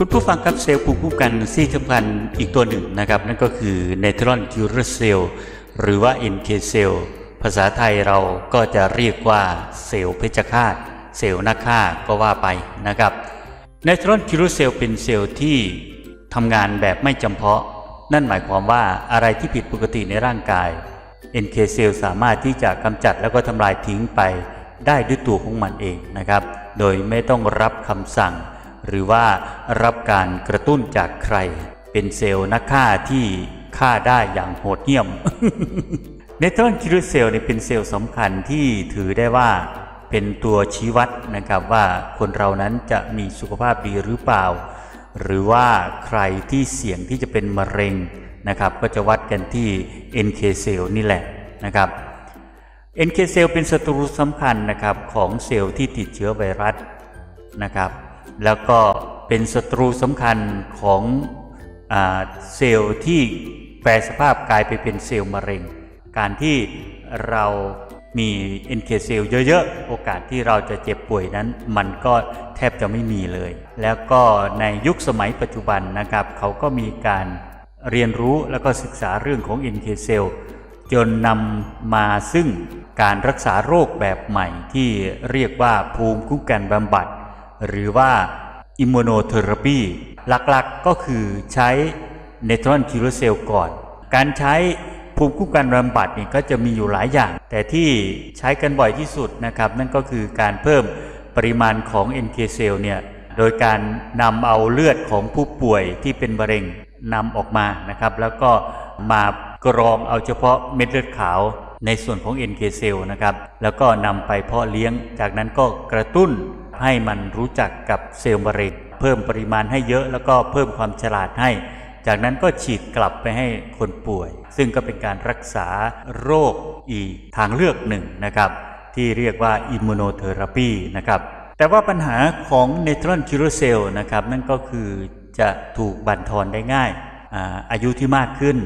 คุณผู้ฟังครับเซลล์ภูมิคุ้มกันที่สำคัญอีกตัวหนึ่งนะครับ นั่นก็คือเนเทรอนคิวเรเซลหรือว่า NK เซลภาษาไทยเราก็จะเรียกว่าเซลล์เพชฌฆาต เซลล์นักฆ่าก็ว่าไปนะครับเนเทรอนคิวเรเซลเป็นเซลล์ที่ทำงานแบบไม่จำเพาะ นั่นหมายความว่าอะไรที่ผิดปกติในร่างกาย NK เซลสามารถที่จะกำจัดแล้วก็ทำลายทิ้งไปได้ด้วยตัวของมันเองนะครับ โดยไม่ต้องรับคำสั่ง หรือว่ารับการกระตุ้นจากใคร เป็นเซลล์นักฆ่าที่ฆ่าได้อย่างโหดเหี้ยมเนโทรอนคิรุเซลล์เนี่ยเป็นเซลล์สำคัญที่ถือได้ว่าเป็นตัวชี้วัดนะครับว่าคนเรานั้นจะมีสุขภาพดีหรือเปล่า หรือว่าใครที่เสี่ยงที่จะเป็นมะเร็งนะครับ ก็จะวัดกันที่ NK เซลล์นี่แหละนะครับ NK เซลล์เป็นศัตรูสำคัญนะครับของเซลล์ที่ติดเชื้อไวรัสนะครับ แล้วก็เป็นศัตรูสำคัญของอเซลล์ที่แปลสภาพกลายไปเป็นเซลล์มะเร็ง การที่เรามี NK เซลล์เยอะๆ โอกาสที่เราจะเจ็บป่วยนั้น มันก็แทบจะไม่มีเลย แล้วก็ในยุคสมัยปัจจุบันนะครับ เขาก็มีการเรียนรู้แล้วก็ศึกษาเรื่องของ NK เซลล์จนนำมาซึ่งการรักษาโรคแบบใหม่ที่เรียกว่าภูมิคุ้มกันบำบัด หรือว่าอิมมูโนเทอราปีหลักๆก็คือใช้เนโทรอนคิวเซลก่อน การใช้ภูมิคุ้มกันบำบัดนี่ก็จะมีอยู่หลายอย่าง แต่ที่ใช้กันบ่อยที่สุดนะครับ นั่นก็คือการเพิ่มปริมาณของ NK เซลเนี่ยโดยการนำเอาเลือดของผู้ป่วยที่เป็นมะเร็งนำออกมานะครับ แล้วก็มากรองเอาเฉพาะเม็ดเลือดขาวในส่วนของ NK เซลนะครับ แล้วก็นำไปเพาะเลี้ยง จากนั้นก็กระตุ้น ให้มันรู้จักกับเซลล์มะเร็งเพิ่มปริมาณให้เยอะแล้วก็เพิ่มความฉลาดให้ จากนั้นก็ฉีดกลับไปให้คนป่วย ซึ่งก็เป็นการรักษาโรคอีกทางเลือกหนึ่งนะครับที่เรียกว่าอิมมูโนเทอราปีนะครับแต่ว่าปัญหาของเนโทรอนคิวเซลนะครับนั่นก็คือจะถูกบั่นทอนได้ง่ายอายุที่มากขึ้น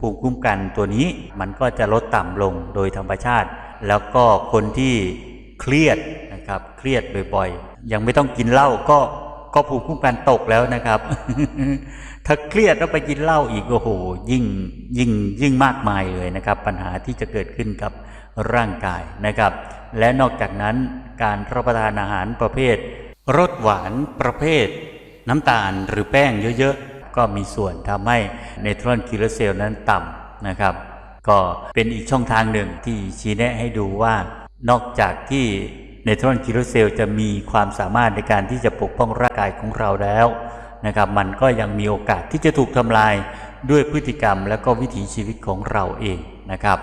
ภูมิคุ้มกันตัวนี้มันก็จะลดต่ำลงโดยธรรมชาติ แล้วก็คนที่เครียด นะครับ เครียดบ่อยๆ ยังไม่ต้องกินเหล้าก็ก็ภูมิคุ้มกันตกแล้วนะครับ ถ้าเครียดแล้วไปกินเหล้าอีกโอ้โหยิ่งยิ่งยิ่งมากมายเลยนะครับ ปัญหาที่จะเกิดขึ้นกับร่างกายนะครับ และนอกจากนั้นการรับประทานอาหารประเภทรสหวานประเภท น้ำตาลหรือแป้งเยอะๆ ก็มีส่วนทำให้เนโทรอนคิลเซลนั้นต่ำนะครับ ก็เป็นอีกช่องทางหนึ่งที่ชี้แนะให้ดูว่านอกจากที่ เนทรอนคิโลเซลจะมีความสามารถในการที่จะปกป้องร่างกายของเราแล้วนะครับมันก็ยังมีโอกาสที่จะถูกทำลายด้วยพฤติกรรมและก็วิถีชีวิตของเราเองนะครับ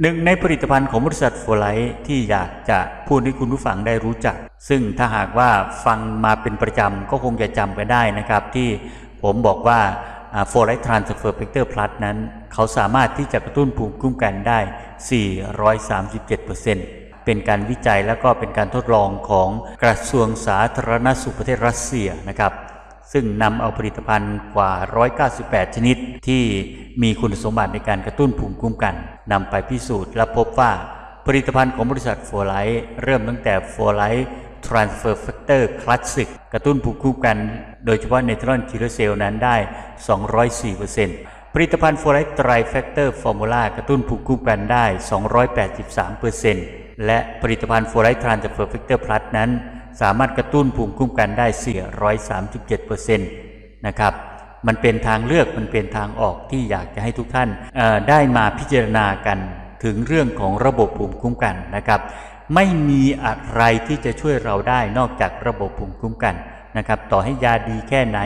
หนึ่งในผลิตภัณฑ์ของบริษัทโฟไลท์ที่อยากจะพูดให้คุณผู้ฟังได้รู้จัก ซึ่งถ้าหากว่าฟังมาเป็นประจำก็คงจะจำไปได้นะครับ ที่ผมบอกว่าโฟไลท์ทรานสเฟอร์เพกเตอร์พลัสนั้น เขาสามารถที่จะกระตุ้นภูมิคุ้มกันได้ 437% เป็นการวิจัยและก็เป็นการทดลองของกระทรวงสาธารณสุขประเทศรัสเซียนะครับ ซึ่งนำเอาผลิตภัณฑ์กว่า 198 ชนิด ที่มีคุณสมบัติในการกระตุ้นภูมิคุ้มกันนำไปพิสูจน์และพบว่าผลิตภัณฑ์ของบริษัทโฟไลท์เริ่มตั้งแต่โฟไลท์ Transfer Factor Classic กกระตุ้นภูมิคุ้มกัน โดยเฉพาะในทรอนคิลเซลนั้นได้ 204%ผลิตภัณฑ์โฟไลท์ไตรแฟกเตอร์ฟอร์มูลากระตุ้นภูมิคุ้มกันได้ 283% และผลิตภัณฑ์โฟไลท์ทรานสเฟอร์แฟกเตอร์พลัสนั้น สามารถกระตุ้นภูมิคุ้มกันได้ 437%นะครับมันเป็นทางเลือกมันเป็นทางออกที่อยากจะให้ทุกท่านได้มาพิจารณากันถึงเรื่องของระบบภูมิคุ้มกันนะครับ ไม่มีอะไรที่จะช่วยเราได้นอกจากระบบภูมิคุ้มกันนะครับต่อให้ยาดีแค่ไหน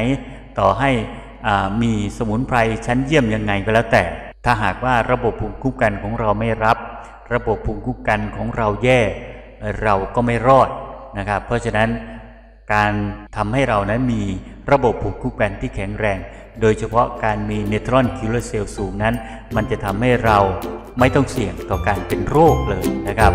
ต่อให้มีสมุนไพรชั้นเยี่ยมยังไงก็แล้วแต่ ถ้าหากว่าระบบภูมิคุ้มกันของเราไม่รับ ระบบภูมิคุ้มกันของเราแย่เราก็ไม่รอดนะครับ เพราะฉะนั้นการทำให้เรานั้นมีระบบภูมิคุ้มกันที่แข็งแรง โดยเฉพาะการมีเนตรอนคิลเลอร์เซลล์สูงนั้น มันจะทำให้เราไม่ต้องเสี่ยงต่อการเป็นโรคเลยนะครับ